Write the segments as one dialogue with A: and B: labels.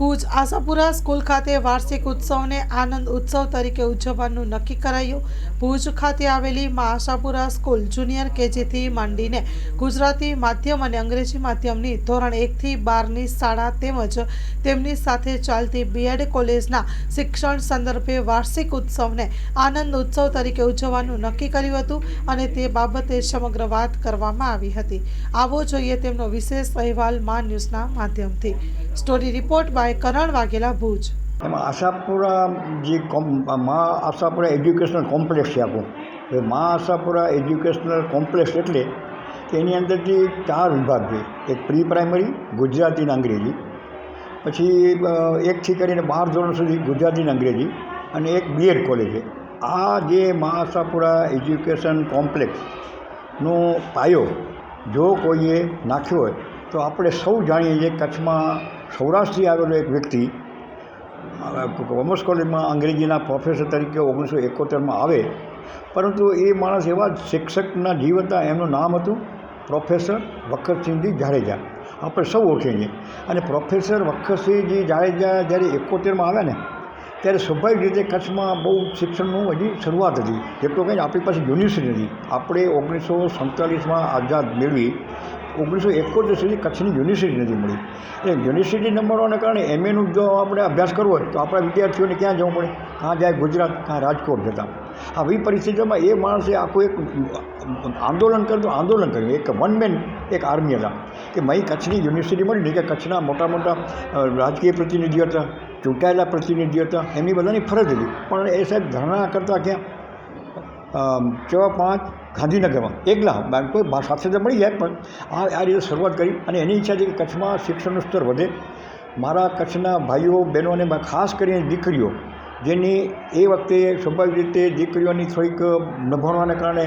A: Bhuj Ashapura school ખાતે વાર્ષિક ઉત્સવને આનંદ ઉત્સવ તરીકે ઉજવવાનું નક્કી કરાયું. ભુજ ખાતે આવેલી મા આશાપુરા સ્કૂલ જુનિયર કેજીથી માંડીને ગુજરાતી માધ્યમ અને અંગ્રેજી માધ્યમની ધોરણ એકથી બારની શાળા તેમજ તેમની સાથે ચાલતી બીએડ કોલેજના શિક્ષણ સંદર્ભે વાર્ષિક ઉત્સવને આનંદ ઉત્સવ તરીકે ઉજવવાનું નક્કી કર્યું હતું અને તે બાબતે સમગ્ર વાત કરવામાં આવી હતી. આવો જોઈએ તેમનો વિશેષ અહેવાલ મા ન્યૂઝના માધ્યમથી. Story report by Karan Vaghela Bhuj.
B: એમાં આશાપુરા જે મા આશાપુરા એજ્યુકેશનલ કોમ્પ્લેક્સ છે આપણું એ મા આશાપુરા એજ્યુકેશનલ કોમ્પ્લેક્સ એટલે એની અંદરથી ચાર વિભાગ છે. એક પ્રી પ્રાઇમરી, ગુજરાતી અને અંગ્રેજી. પછી એકથી કરીને બાર ધોરણ સુધી ગુજરાતી અને અંગ્રેજી અને એક બીએડ કોલેજ છે. આ જે મા આશાપુરા એજ્યુકેશન કોમ્પ્લેક્સનો પાયો જો કોઈએ નાખ્યો હોય તો આપણે સૌ જાણીએ છીએ કચ્છમાં સૌરાષ્ટ્રથી આવેલો એક વ્યક્તિ કોમર્સ કોલેજમાં અંગ્રેજીના પ્રોફેસર તરીકે ઓગણીસો એકોતેરમાં આવે. પરંતુ એ માણસ એવા શિક્ષકના જીવ હતા, એમનું નામ હતું પ્રોફેસર વખતસિંહજી જાડેજા. આપણે સૌ ઓળખીએ છીએ. અને પ્રોફેસર વખતસિંહજી જાડેજા જ્યારે એકોતેરમાં આવ્યા ને, ત્યારે સ્વાભાવિક રીતે કચ્છમાં બહુ શિક્ષણનું હજી શરૂઆત હતી. જેટલું કંઈ આપણી પાસે યુનિવર્સિટી હતી આપણે ઓગણીસો સુડતાલીસમાં આઝાદ મેળવી ઓગણીસો એકોતેર સુધી કચ્છની યુનિવર્સિટી નથી મળી. એ યુનિવર્સિટી ન મળવાને કારણે એમએનું જો આપણે અભ્યાસ કરવો હોય તો આપણા વિદ્યાર્થીઓને ક્યાં જવું પડે? કાં જાય ગુજરાત? કાં રાજકોટ જતા? આવી પરિસ્થિતિમાં એ માણસે આખું એક આંદોલન કરતું આંદોલન કર્યું. એક વન મેન એક આર્મી હતા. કે મહી કચ્છની યુનિવર્સિટી મળી ને કે કચ્છના મોટા મોટા રાજકીય પ્રતિનિધિઓ હતા, ચૂંટાયેલા પ્રતિનિધિઓ હતા. એમની બધાની ફરજ હતી. પણ એ સાહેબ ધરણા કરતા ક્યાં? છ પાંચ ગાંધીનગરમાં. એકલા કોઈ સાથે તો મળી જાય પણ આ આ રીતે શરૂઆત કરી અને એની ઈચ્છા છે કે કચ્છમાં શિક્ષણનું સ્તર વધે. મારા કચ્છના ભાઈઓ, બહેનો અને ખાસ કરીને દીકરીઓ, જેની એ વખતે સ્વાભાવિક રીતે દીકરીઓની થોડીક ન ભણવાને કારણે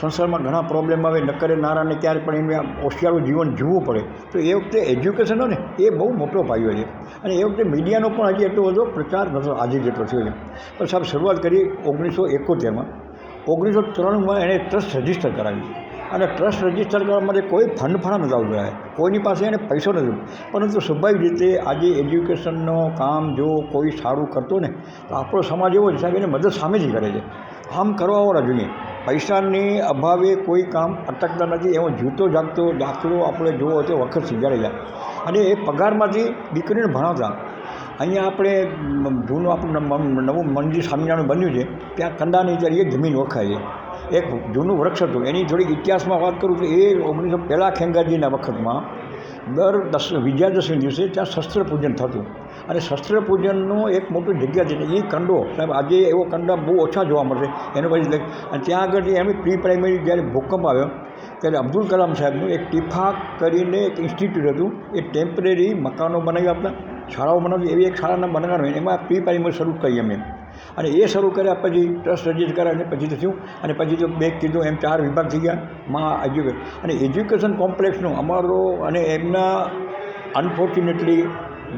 B: સંસારમાં ઘણા પ્રોબ્લેમ આવે, નકરે નારાને ક્યારે પણ એમને હોશિયારું જીવન જીવવું પડે. તો એ વખતે એજ્યુકેશન ને એ બહુ મોટો પાયો છે. અને એ વખતે મીડિયાનો પણ હજી એટલો બધો પ્રચાર નથી આજે જેટલો થયો છે. પણ સાહેબ, શરૂઆત કરી ઓગણીસો એકોતેરમાં. ઓગણીસો ત્રણમાં એણે ટ્રસ્ટ રજિસ્ટર કરાવ્યું અને ટ્રસ્ટ રજિસ્ટર કરવા માટે કોઈ ફંડ ફાળા નહોતા ઉભરાય કોઈની પાસે એને પૈસો નથી પરંતુ સ્વાભાવિક રીતે આજે એજ્યુકેશનનો કામ જો કોઈ સારું કરતો ને, તો આપણો સમાજ એવો છે સાહેબ, એને મદદ સામેથી કરે છે. આમ કરવાવાળા જોઈએ. પૈસાની અભાવે કોઈ કામ અટકતા નથી. એવો જીવતો જાગતો દાખલો આપણે જોવો તો વખત જાય અને એ પગારમાંથી દીકરીને ભણાવતા. અહીંયા આપણે જૂનું આપણું નવું મંદિર સ્વામિનારાયણ બન્યું છે, ત્યાં કંડાની તરીકે જમીન ઓળખાય છે. એક જૂનું વૃક્ષ હતું, એની થોડીક ઇતિહાસમાં વાત કરું તો એ ઓગણીસો પહેલાં ખેંગાજીના વખતમાં દર દસ વિજયાદશમી દિવસે ત્યાં શસ્ત્ર પૂજન થતું. અને શસ્ત્ર પૂજનનો એક મોટી જગ્યા છે, એ કંડો, સાહેબ, આજે એવો કંડા બહુ ઓછા જોવા મળશે, એનો પછી અને ત્યાં આગળ એમ પ્રી પ્રાઇમરી જ્યારે ભૂકંપ આવ્યો, ત્યારે અબ્દુલ કલામ સાહેબનું એક ટિફાક કરીને એક ઇન્સ્ટિટ્યૂટ હતું, એ ટેમ્પરરી મકાનો બનાવી આપતા. શાળાઓ બનાવતી એવી એક શાળાના બનાવવાનું એમાં પ્રી પ્રાઇમરી શરૂ કરી અમે અને એ શરૂ કર્યા પછી ટ્રસ્ટ રજિસ્ટર કર્યા અને પછી તો થયું અને પછી તો બે કીધું, એમ ચાર વિભાગ થઈ ગયા, માં એજ્યુકેશન અને એજ્યુકેશન કોમ્પ્લેક્સનું અમારો અને એમના અનફોર્ચ્યુનેટલી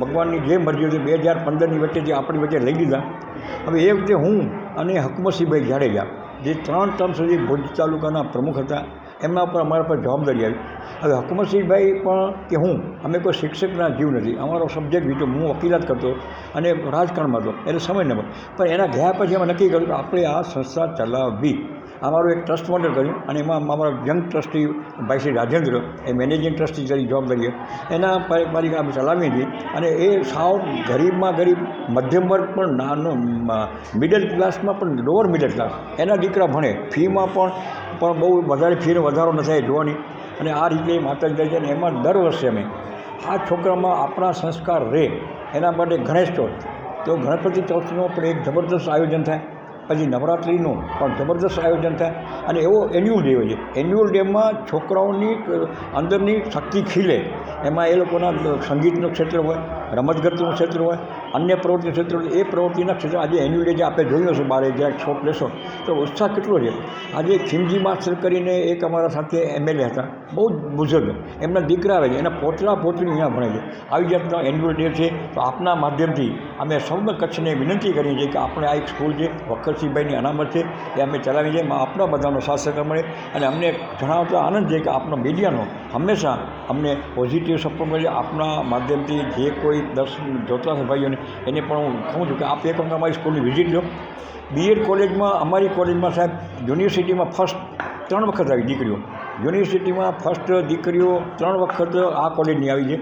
B: ભગવાનની જે મરજી હતી, બે હજાર પંદરની વચ્ચે જે આપણી વચ્ચે લઈ લીધા. હવે એ વખતે હું અને હકમતસિંહભાઈ જાડેજા, જે ત્રણ ટર્મ સુધી ભુજ તાલુકાના પ્રમુખ હતા એમના ઉપર અમારા પર જવાબદારી આવી. હવે હકુમતસિંહભાઈ પણ કે હું, અમે કોઈ શિક્ષકના જીવ નથી. અમારો સબ્જેક્ટ બીજો હું વકીલાત કરતો અને રાજકારણમાં હતો. એટલે સમય ન પણ એના ગયા પછી અમે નક્કી કર્યું કે આપણે આ સંસ્થા ચલાવવી. અમારું એક ટ્રસ્ટ મોડલ કર્યું અને એમાં અમારા યંગ ટ્રસ્ટી ભાઈ શ્રી રાજેન્દ્ર, એ મેનેજિંગ ટ્રસ્ટી તરીકે જોબ કરીએ, એના પારિવારિક અમે ચલાવીએ છીએ અને એ સાવ ગરીબમાં ગરીબ, મધ્યમ વર્ગ પણ નાનો મિડલ ક્લાસમાં પણ લોઅર મિડલ ક્લાસ એના દીકરા ભણે ફીમાં પણ પણ બહુ વધારે ફીનો વધારો ન થાય જોવાની. અને આ રીતે માતાજી જાય છે એમાં દર વર્ષે અમે, આ છોકરામાં આપણા સંસ્કાર રહે એના માટે ગણેશ ચોથ. તો ગણપતિ ચોથનો પણ એક જબરદસ્ત આયોજન થાય. પછી નવરાત્રિનું પણ જબરદસ્ત આયોજન થાય અને એવો એન્યુઅલ ડે હોય છે. એન્યુઅલ ડેમાં છોકરાઓની અંદરની શક્તિ ખીલે. એમાં એ લોકોના સંગીતનું ક્ષેત્ર હોય, રમતગમતનું ક્ષેત્ર હોય, અન્ય પ્રવૃત્તિ ક્ષેત્ર હોય, એ પ્રવૃત્તિના ક્ષેત્ર આજે એન્યુઅલ ડે જે આપણે જોયું હશે બારે જ્યાં છોક લેશો, તો ઉત્સાહ કેટલો છે? આજે ખીમજી માસ્ટર કરીને એક અમારા સાથે એમએલએ હતા, બહુ જ બુઝુર્ગ. એમના દીકરા આવે છે, એના પોતરા પોતરી અહીંયા ભણે છે. આવી જાતનો એન્યુઅલ ડે છે. તો આપના માધ્યમથી અમે સૌને કચ્છને વિનંતી કરીએ છીએ કે આપણે આ એક સ્કૂલ છે વખતસિંહભાઈની અનામત છે, એ અમે ચલાવી એમાં આપણા બધાનો સાથ સહકાર મળે અને અમને જણાવતા આનંદ છે કે આપનો મીડિયાનો હંમેશા અમને પોઝિટિવ પોઝિટિવ સપોર્ટ મળે આપના માધ્યમથી જે કોઈ દસ જોતા છે ભાઈઓને, એને પણ હું કહું છું કે આપ એક વખત અમારી સ્કૂલની વિઝિટ લો. બીએડ કોલેજમાં, અમારી કોલેજમાં સાહેબ યુનિવર્સિટીમાં ફર્સ્ટ ત્રણ વખત આવી દીકરીઓ. યુનિવર્સિટીમાં ફર્સ્ટ દીકરીઓ ત્રણ વખત આ કોલેજની આવી છે.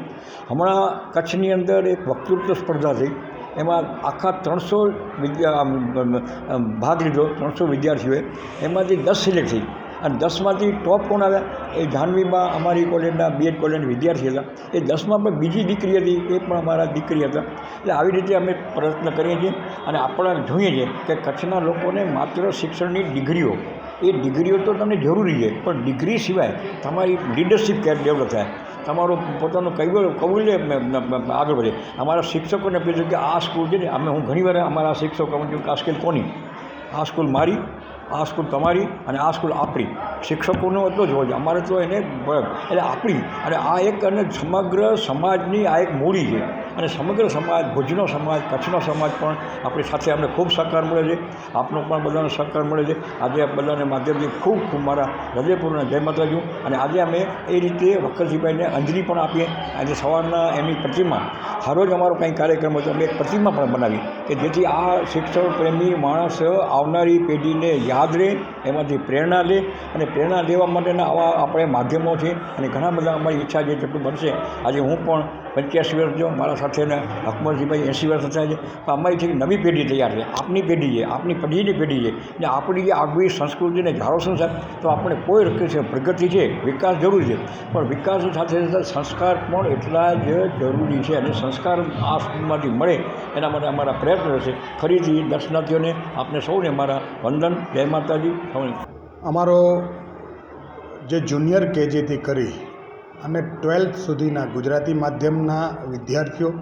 B: હમણાં કચ્છની અંદર એક વક્તૃત્વ સ્પર્ધા થઈ. એમાં આખા ત્રણસો વિદ્યા ભાગ લીધો, ત્રણસો વિદ્યાર્થીઓએ. એમાંથી દસ સિલેક્ટ થઈ અને દસમાંથી ટોપ કોણ આવ્યા? એ જાહ્નવીમાં અમારી કોલેજના બીએડ કોલેજના વિદ્યાર્થી હતા. એ દસમાં પણ બીજી દીકરી હતી, એ પણ અમારા દીકરી હતા. એટલે આવી રીતે અમે પ્રયત્ન કરીએ છીએ અને આપણે જોઈએ છીએ કે કચ્છના લોકોને માત્ર શિક્ષણની ડિગ્રીઓ, એ ડિગ્રીઓ તો તમને જરૂરી છે, પણ ડિગ્રી સિવાય તમારી લીડરશિપ કેર ડેવલપ થાય? તમારું પોતાનું કૈવલ કૌશલ્ય આગળ વધે. અમારા શિક્ષકોને પૂછ્યું કે આ સ્કૂલ છે ને, અમે હું ઘણીવાર અમારા શિક્ષકો કે આ સ્કૂલ કોની? આ સ્કૂલ મારી, આ સ્કૂલ તમારી અને આ સ્કૂલ આપણી. શિક્ષકોનો એટલો જ હોય અમારે તો એને એટલે આપણી. અને આ એક અને સમગ્ર સમાજની આ એક મૂડી છે. અને સમગ્ર સમાજ, ભુજનો સમાજ, કચ્છનો સમાજ પણ આપણી સાથે અમને ખૂબ સહકાર મળે છે. આપનો પણ બધાનો સહકાર મળે છે. આજે આપ બધાને માધ્યમથી ખૂબ ખૂબ મારા હૃદયપૂર્ણ જય માતાજી. અને આજે અમે એ રીતે વકરસિંહભાઈને અંજલિ પણ આપીએ. આજે સવારના એમની પ્રતિમા, હરોજ અમારો કંઈ કાર્યક્રમ હતો, અમે એક પ્રતિમા પણ બનાવી. કે જેથી આ શિક્ષણ પ્રેમી માણસ આવનારી પેઢીને યાદ રહે, એમાંથી પ્રેરણા લે અને પ્રેરણા લેવા માટેના આવા આપણે માધ્યમો છે અને ઘણા બધા અમારી ઈચ્છા છે જેટલું બનશે. આજે હું પણ પંચ્યાસી વર્ષ જો મારા સાથેના અકબરજીભાઈ એંસી વર્ષ થાય છે, તો અમારી છે નવી પેઢી તૈયાર છે, આપની પેઢી છે, આપની પેઢીની પેઢી છે ને આપણી જે આગવી સંસ્કૃતિને જાળવશું સાહેબ, તો આપણે કોઈ છે પ્રગતિ છે, વિકાસ જરૂરી છે. પણ વિકાસ સાથે સાથે સંસ્કાર પણ એટલા જ જરૂરી છે અને સંસ્કાર આ સ્કૂલમાંથી મળે, એના માટે અમારા પ્રયત્ન રહેશે. ફરીથી દર્શનાર્થીઓને આપને સૌને મારા વંદન. જય માતાજી.
C: અમારો જે જુનિયર કેજીથી કરી અને ટ્વેલ્થ સુધીના ગુજરાતી માધ્યમના વિદ્યાર્થીઓ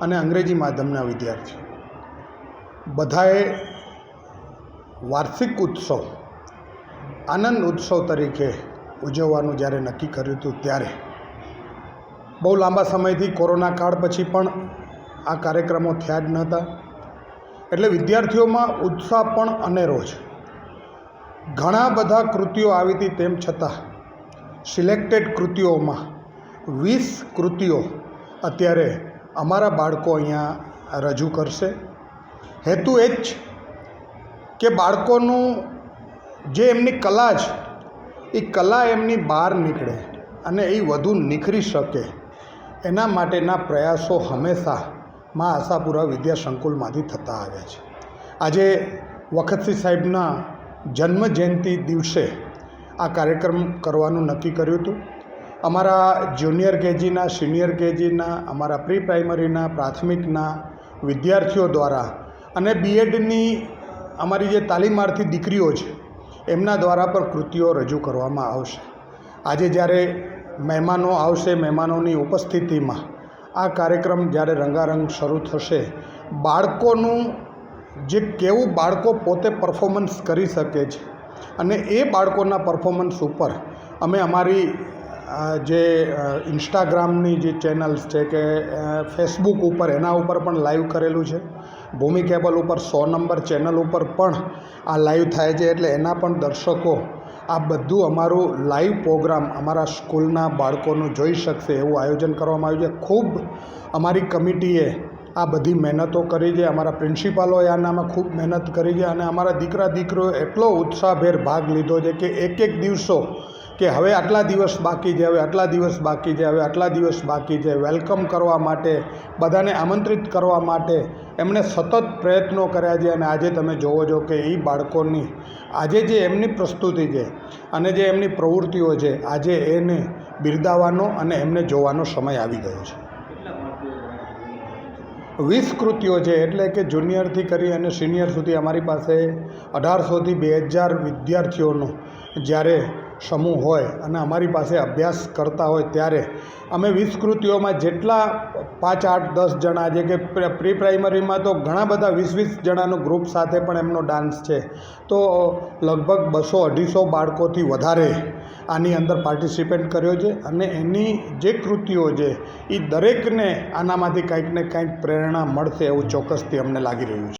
C: અને અંગ્રેજી માધ્યમના વિદ્યાર્થીઓ, બધાએ વાર્ષિક ઉત્સવ, આનંદ ઉત્સવ તરીકે ઉજવવાનું જ્યારે નક્કી કર્યું હતું ત્યારે, બહુ લાંબા સમયથી કોરોના કાળ પછી પણ આ કાર્યક્રમો થયા જ નહોતા. એટલે વિદ્યાર્થીઓમાં ઉત્સાહ પણ અનેરો છે ઘણા બધા કૃતિઓ આવી હતી તેમ છતાં, સિલેક્ટેડ કૃતિઓમાં વીસ કૃતિઓ અત્યારે અમારા બાળકો અહીંયા રજૂ કરશે. હેતુ એ જ કે બાળકોનું જે એમની કલા છે એ કલા એમની બહાર નીકળે અને એ વધુ નિખરી શકે. એના માટેના પ્રયાસો હંમેશા મા આશાપુરા વિદ્યા સંકુલમાંથી થતા આવ્યા છે. આજે વખતસિંહ સાહેબના જન્મ જયંતિ દિવસે આ કાર્યક્રમ કરવાનું નક્કી કર્યું હતું. અમારા જુનિયર કેજીના, સિનિયર કેજીના, અમારા પ્રી પ્રાઇમરીના પ્રાથમિકના વિદ્યાર્થીઓ દ્વારા અને બીએડની અમારી જે તાલીમાર્થી દીકરીઓ છે, એમના દ્વારા પણ કૃતિઓ રજૂ કરવામાં આવશે. આજે જ્યારે મહેમાનો આવશે, મહેમાનોની ઉપસ્થિતિમાં આ કાર્યક્રમ જ્યારે રંગારંગ શરૂ થશે, બાળકોનું જે કેવું બાળકો પોતે પરફોર્મન્સ કરી શકે છે અને એ બાળકોના પરફોર્મન્સ ઉપર અમે અમારી જે ઇન્સ્ટાગ્રામની જે ચેનલ્સ છે કે ફેસબુક ઉપર એના ઉપર પણ લાઈવ કરેલું છે. ભૂમિ કેબલ ઉપર સો નંબર ચેનલ ઉપર પણ આ લાઈવ થાય છે. એટલે એના પણ દર્શકો આ બધું અમારું લાઈવ પ્રોગ્રામ અમારા સ્કૂલના બાળકોનું જોઈ શકશે એવું આયોજન કરવામાં આવ્યું છે. ખૂબ અમારી કમિટીએ આ બધી મહેનતો કરી છે. અમારા પ્રિન્સિપાલોએ આનામાં ખૂબ મહેનત કરી છે અને અમારા દીકરા દીકરીઓ એટલો ઉત્સાહભેર ભાગ લીધો છે કે એક એક દિવસો કે હવે આટલા દિવસ બાકી છે હવે આટલા દિવસ બાકી છે હવે આટલા દિવસ બાકી છે વેલકમ કરવા માટે, બધાને આમંત્રિત કરવા માટે એમણે સતત પ્રયત્નો કર્યા છે અને આજે તમે જોવો છો કે એ બાળકોની, આજે જે એમની પ્રસ્તુતિ છે અને જે એમની પ્રવૃત્તિઓ છે, આજે એને બિરદાવવાનો અને એમને જોવાનો સમય આવી ગયો છે. વીસ કૃતિઓ છે, એટલે કે જુનિયરથી કરી અને સિનિયર સુધી અમારી પાસે અઢારસોથી બે હજાર વિદ્યાર્થીઓનું જ્યારે સમૂહ હોય અને અમારી પાસે અભ્યાસ કરતા હોય ત્યારે અમે વીસ કૃતિઓમાં જેટલા પાંચ, આઠ, દસ જણા જે કે પ્રી પ્રાઇમરીમાં તો ઘણા બધા વીસ વીસ જણાનું ગ્રુપ સાથે પણ એમનો ડાન્સ છે. તો લગભગ બસો, અઢીસો બાળકોથી વધારે આની અંદર પાર્ટિસિપેટ કર્યો છે અને એની જે કૃતિઓ છે એ દરેકને આનામાંથી કંઈક ને કંઈક પ્રેરણા મળશે એવું ચોક્કસથી અમને લાગી રહ્યું છે.